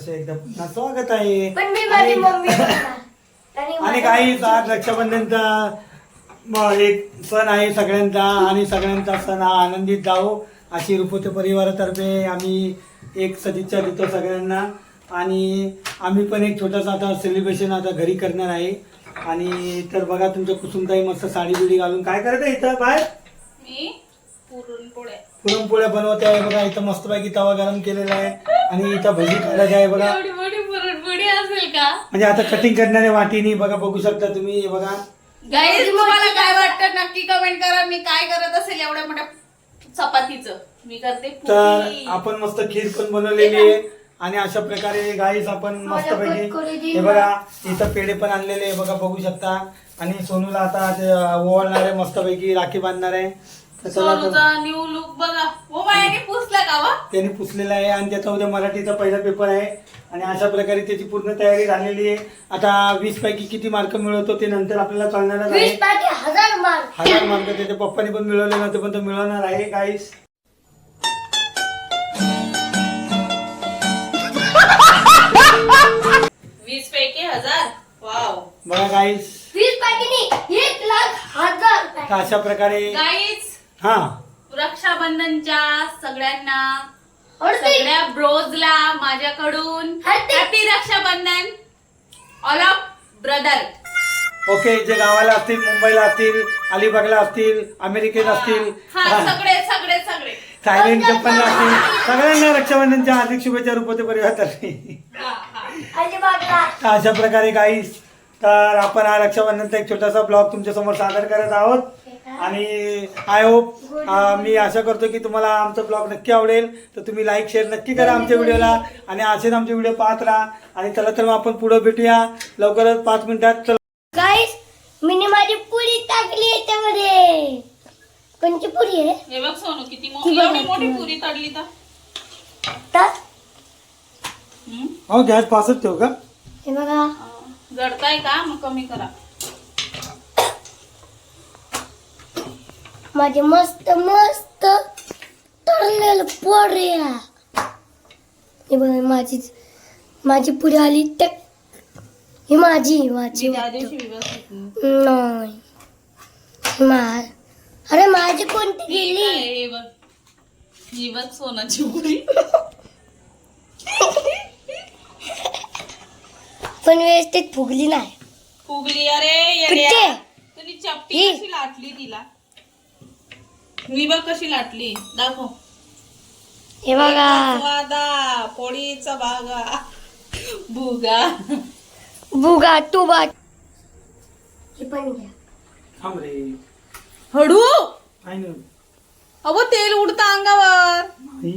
सहर्ष एकदा पुन्हा स्वागत आहे. पण मी माझी आणि- मम्मी बोलणार. आणि आणि माझ्या काही आज रक्षाबंधनचा म, एक सण आहे सगळ्यांचा आणि सगळ्यांचा सण हा आनंदित जावो. अशी रुपोते परिवारातर्फे आम्ही एक सदिच्छा देतो सगळ्यांना. आणि आम्ही पण एक छोटासा आता सेलिब्रेशन आता घरी करणार आहे. आणि तर बघा तुमच्या कुसुमताई मस्त साडी बिडी घालून काय करत आहे इथं? बाय मी पुरणपोळ्या. पुरणपोळ्या बनवते आहे बघा. इथं मस्तपैकी तवा गरम केलेला आहे. आणि इथं भजी काढत आहे बघा. एवढी मोठी पुरणपोळी असेल का? म्हणजे आता कटिंग करणाऱ्या वाटीनी बघा बघू शकता तुम्ही हे बघा. गाईज तुम्हाला काय वाटतं? नक्की कमेंट करा. मी काय करत असेल एवढ्या मोठ्या चपातीचं? मी करते तर पुरी. आपण मस्त खीर पण बनवलेली आहे. आणि अशा प्रकारे गाईस आपण कुरकुरी दे हे. बघा इथं पेढे पण आणलेले आहे. बघा बघू शकता. आणि सोनूला आता ते ओवाळणार आहे मस्तपैकी राखी बांधणार आहे. सोनूचा न्यू लुक बघा. हो बायाने पुसला का वा? त्याने पुसलेला आहे आणि त्याचा उद्या मराठीचा पहिला पेपर आहे. आणि अशा प्रकारे त्याची पूर्ण तयारी झालेली आहे. आता वीस पैकी किती मार्क मिळवतो ते नंतर आपल्याला वीस आहे. पैकी हजार मार्क हजार मार्क त्याच्या पप्पाने पण मिळवले नव्हते पण तो मिळवणार आहे वीस पैकी हजार? वाव बघा गाईस वीस पैकी नाही एक लाख हजार तर पैकी. अशा प्रकारे गाईज हा. रक्षाबंधनच्या सगळ्यांना. सगळ्या ब्रोजला माझ्याकडून happy- happy Raksha Bandhan. All of brother okay जे गावाला असतील मुंबईला असतील अलिबागला असतील अमेरिकेत असतील. हा सगळे सगळे सगळे. थायलंड जपानला असतील. सगळ्यांना रक्षाबंधनच्या हार्दिक शुभेच्छा रुपते परिवारातर्फे हा, हा. अलिबागला. तर अशा प्रकारे काही तर आपण हा रक्षाबंधनचा एक छोटासा ब्लॉग तुमच्यासमोर सादर करत आहोत. आणि आय होप मी आशा करतो की तुम्हाला आमचा ब्लॉग नक्की आवडेल. तर तुम्ही लाईक शेअर नक्की करा आमच्या व्हिडिओला आणि असेच आमचे व्हिडिओ पाहत राहा. आणि चला तर मग आपण पुढे भेटूया. लवकरच पाच मिनिटात. चला. गाईस मी माझी पुरी टाकली याच्यामध्ये. कोणची पुरी आहे? हे बघ सोनू किती एवढी मोठी. पुरी तडली तर? हो गॅस पासच ठेव का? हे बघा. जडताय का? मग कमी करा. माझे मस्त मस्त तरलेलं पोऱ्या हे बघा माझी माझी पुरी आली. टक. ही माझी माझी नाही. मा अरे माझी कोणती गेली? सोनाची पण व्यवस्थित फुगली नाही. फुगली. अरे कुठे? येड्या. तुम्ही चपटी ही. कशी लाटली तिला? मी बघ कशी लाटली. दाखव. हे बघा. वादा पोळीचा बागा. भुगा. बुगा तू बा हे पण घ्या. थांब रे. हडू अहो तेल उडतं अंगावर. नाही.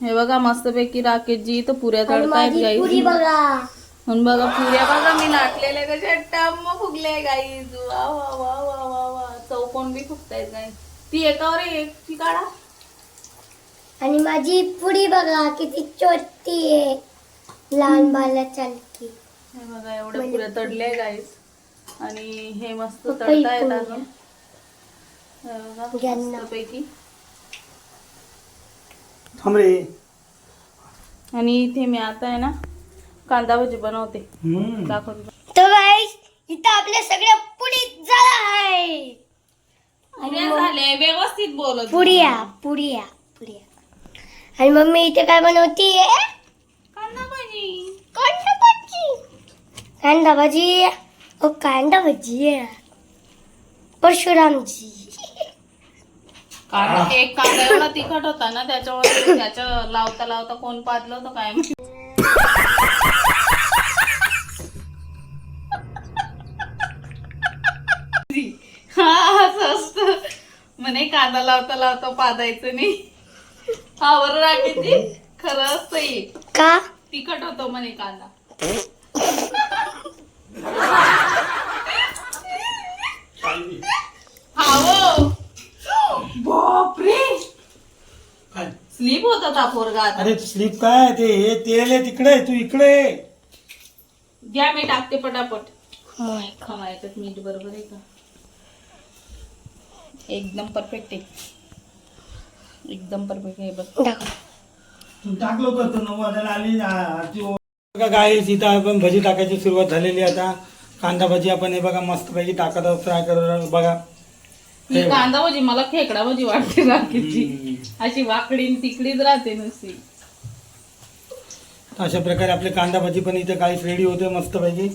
हे बघा मस्तपैकी राकेशजी इथं पुऱ्या आणि तळतायत माझी गाई पुरी बघा. म्हणून बघा पुऱ्या बघा मी लाटलेल्या कशा टम्म फुगल्या गाई वा वा वा वा वा वा. चौकोन बी फुगतायत गाई ती एकावर एक ती काढा. आणि माझी पुरी बघा किती छोटी आहे. लहान बाला चालती हे बघा एवढ्या पुऱ्या तडल्या गाईस आणि हे मस्त तळतायत पोळ्या. अजून. हे बघा घ्या ना. मस्तपैकी. थांब रे. आणि इथे मी आता आहे ना कांदा भजी बनवते. हम्म. दाखवते. तर गाईस इथं आपल्या सगळ्या पुडी झाला आहे. व्यवस्थित बोलत पुडिया पुडिया पुडिया आणि मम्मी इथे काय बनवतीये कांदा भजी कांदा भाजी कांदा भाजी ओ कांदा भाजी परशुरामजी. कांदा एक कांदा एवढा तिखट होता ना त्याच्यावर त्याच्या लावता लावता कोण पाजलं होतं काय माहिती. हा असं असतं म्हणे कांदा लावता लावता पादायचं नाही. हा बरं राखीची खरं असतं का? तिखट होतो म्हणे कांदा. हा हो बापरे. काय? स्लीप होत होता पोरगा आता. अरे स्लीप काय ते? हे तेल आहे तिकडे तू इकडे. घ्या मी टाकते पटापट. याच्यात मीठ बरोबर आहे का? एकदम परफेक्ट आहे. एकदम परफेक्ट आहे बघ. टाकलो करतो नऊ आली काय इथं आपण भजी टाकायची सुरुवात झालेली आता. कांदा भजी आपण हे बघा मस्तपैकी टाकत आहोत फ्राय करून बघा. ही कांदा भाजी मला खेकडा भाजी वाटते राखीची अशी वाकडी तिकडीच राहते नुसती. अशा प्रकारे आपले कांदा भजी पण इथे काहीच रेडी होते मस्तपैकी.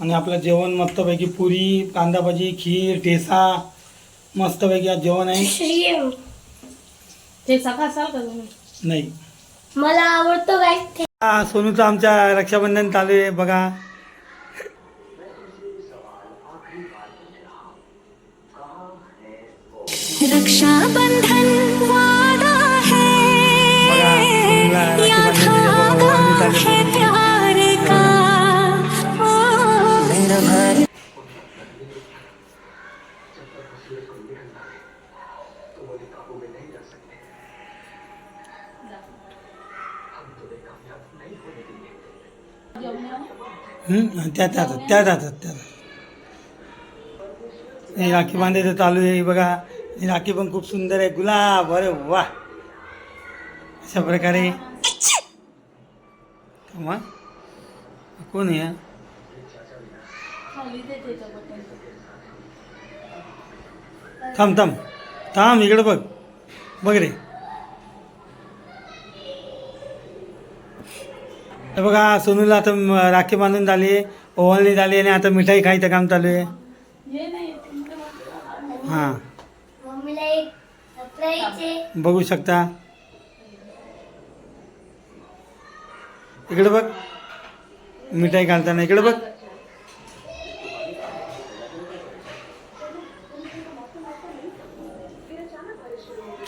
आणि आपलं जेवण मस्तपैकी पुरी कांदा भजी खीर ठेसा मस्तपैकी आज जेवण आहे. का तुम्ही? नाही. मला आवडतो हा सोनूचं आमच्या रक्षाबंधन चालू आहे बघा. रक्षाबंधन वादा है। बघा सोनूला चालू है आहे. त्या त्या त्या जातात त्या हे राखी बांधायचं चालू आहे बघा. राखी पण खूप सुंदर आहे. गुलाब अरे वा. अशा प्रकारे. थांबा. कोण आहे थांब थांब. थांब इकडे बघ. बघ रे. हे बघा सोनूला आता म- राखी बांधून झाली ओवाळणी झाली आणि आता मिठाई खायचं काम चालू आहे. हे नाही तुमचं हां. मम्मीला एक सरप्राईज आहे बघू शकता. इकडे बघ. मिठाई घालताना इकडे बघ.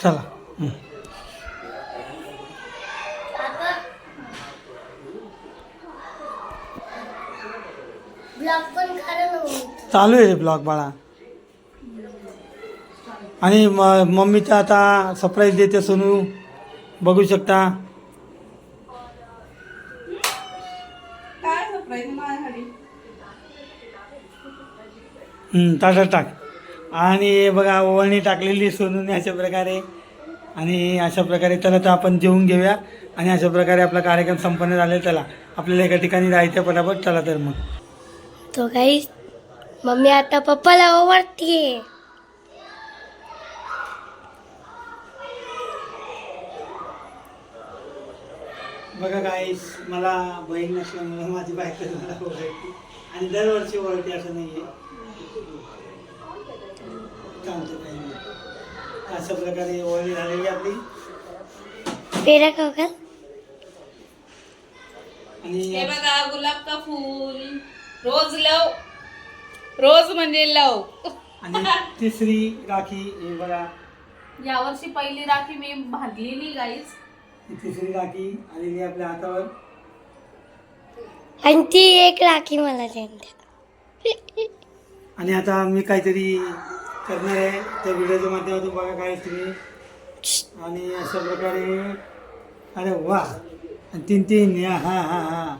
चला हं. काका ब्लॉग पण खरं नव्हतं चालू आहे ब्लॉग बाळा. आणि म मम्मीचा आता सरप्राईज देते सोनू. बघू शकता. काय सरप्राईज माझ्यासाठी? हं, ताटात टाक आणि बघा ओवाळणी टाकलेली सोनूने अशा प्रकारे. आणि अशा प्रकारे त्याला तर आपण जेवून घेऊया. आणि अशा प्रकारे आपला कार्यक्रम संपन्न झालेला त्याला आपल्याला एका ठिकाणी जायचं पटापट. चला तर मग. तो गाईस मम्मी आता पप्पाला ओवाळतीये. बघा काय मला बहीण नसल्यामुळे माझी बायको मला ओळखते आणि दरवर्षी ओळखते असं नाही. आहे अशा प्रकारे ओळखी झालेली आपली. पेरा का? आणि हे बघा गुलाब का फूल. रोज लव रोज म्हणजे लव. आणि तिसरी राखी हे बघा. यावर्षी पहिली राखी मी बांधलेली गाईच ही तिसरी राखी आलेली आहे आपल्या हातावर. आणि ती एक राखी मला द्या आणि आता मी काहीतरी करणार आहे. त्या व्हिडिओच्या माध्यमातून बघा काय तुम्ही आणि अशा प्रकारे अरे वा. आणि तीन तीन या हा हा हा.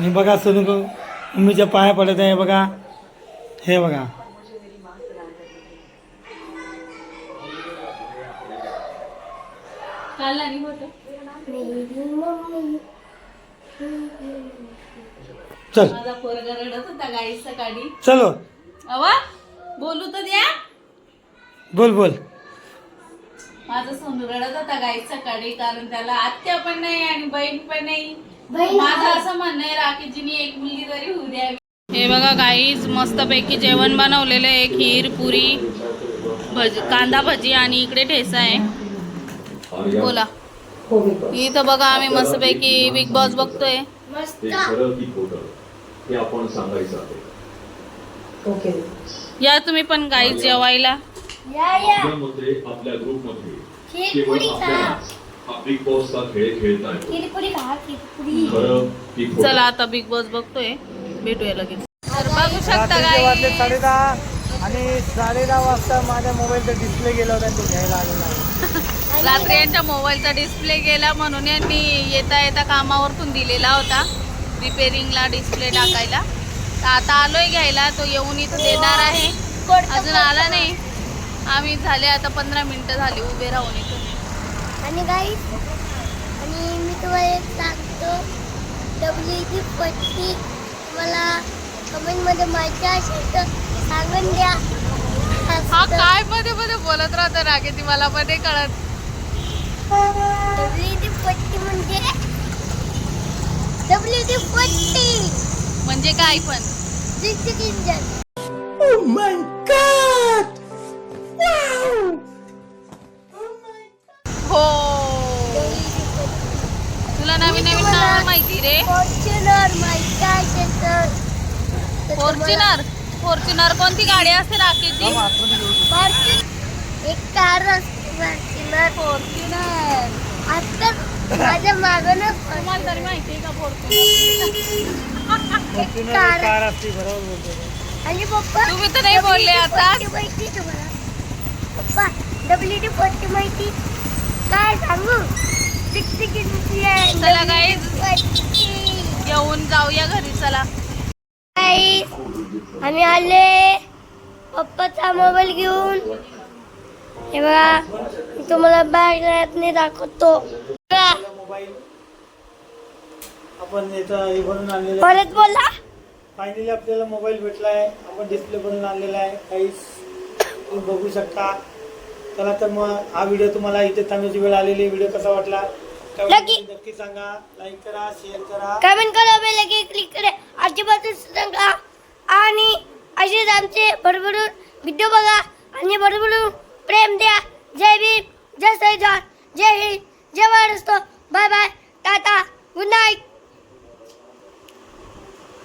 आणि बघा सोनू मम्मीच्या पाया पडत आहे बघा. हे बघा. काल आणि होतं मेरी मम्मी चल. माझा पोरगा रडत होता गाई सकाळी. चलो. अवा बोलू तर द्या. बोल बोल. माझा सोनू रडत होता गाई सकाळी कारण त्याला आत्या पण नाही आणि बहीण पण नाही. माझं असं म्हणणं आहे राखीजीनी एक मुलगी तरी होऊ द्यावी. हे बघा गाईज मस्तपैकी जेवण बनवलेलं आहे खीर पुरी भज कांदा भजी आणि इकडे ठेसा आहे. बोला. इथं बघा आम्ही मस्तपैकी बिग बॉस बघतोय. हे या तुम्ही पण गाई जेवायला. हा बिग बॉसचा खेळ खेळताय खीर चला आता बिग बॉस बघतोय. भेटूया लगेच. तर बघू शकता रात्रीचे वाजले गाई साडे दहा आणि साडे दहा वाजता माझ्या मोबाईलचा डिस्प्ले गेला होता तो घ्यायला आलेला आहे. रात्री यांच्या मोबाईलचा डिस्प्ले गेला म्हणून यांनी येता येता कामावरतून दिलेला होता. रिपेरिंगला डिस्प्ले टाकायला. तर आता आलोय घ्यायला. तो येऊन इथं देणार आहे. अजून आला नाही. आम्ही झाले आता पंधरा मिनिटं झाली. उभे राहून इथून आणि काही आणि मी तुम्हाला एक सांगतो डब्ल्यू ची पट्टी मला कमेंटमध्ये माहिती असेल तर सांगून द्या. हा काय मध्ये मध्ये बोलत राहतो रागे ती मला पण कळत. डब्ल्यू ची पट्टी म्हणजे डब्ल्यू ची पट्टी. म्हणजे काय पण? डिस्ट्रिक्ट इंजन माहिती रे? फॉर्च्युनर माहिती तर? फॉर्च्युनर फॉर्च्युनर कोणती गाडी असते राकेशची? फॉर्च्युनर एक कार असते फॉर्च्युनर फॉर्च्युनर आता माझ्या मागं तुम्हाला तरी माहिती आहे का फॉर्च्युनर कार कार असते. बरोबर बोलतो आणि पप्पा तुम्ही तर नाही बोलले आता. WD-40 माहिती तुम्हाला? पप्पा डब्ल्यू डी फोर्टी माहिती? काय सांगू? चला guys. घेऊन जाऊया घरी चला. आम्ही आले. पप्पाचा मोबाईल घेऊन. हे बघा मी तुम्हाला बॅग दाखवतो. आपण परत बोला. फायनली आपल्याला मोबाईल भेटलाय. आपण डिस्प्ले बनवून आणलेला आहे. तुम्ही बघू शकता. चला तर मग हा व्हिडिओ तुम्हाला इथे थांबण्याची वेळ आलेली व्हिडिओ कसा वाटला? नक्की. सांगा. लाईक करा शेअर करा. कमेंट करा बेल की क्लिक करा. अजिबातच सांगा आणि असेच आमचे भरभरून व्हिडिओ बघा आणि भरभरून प्रेम द्या. जय भीम जय सैजान जय हिंद जय Maharashtra. Bye bye tata good night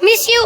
miss you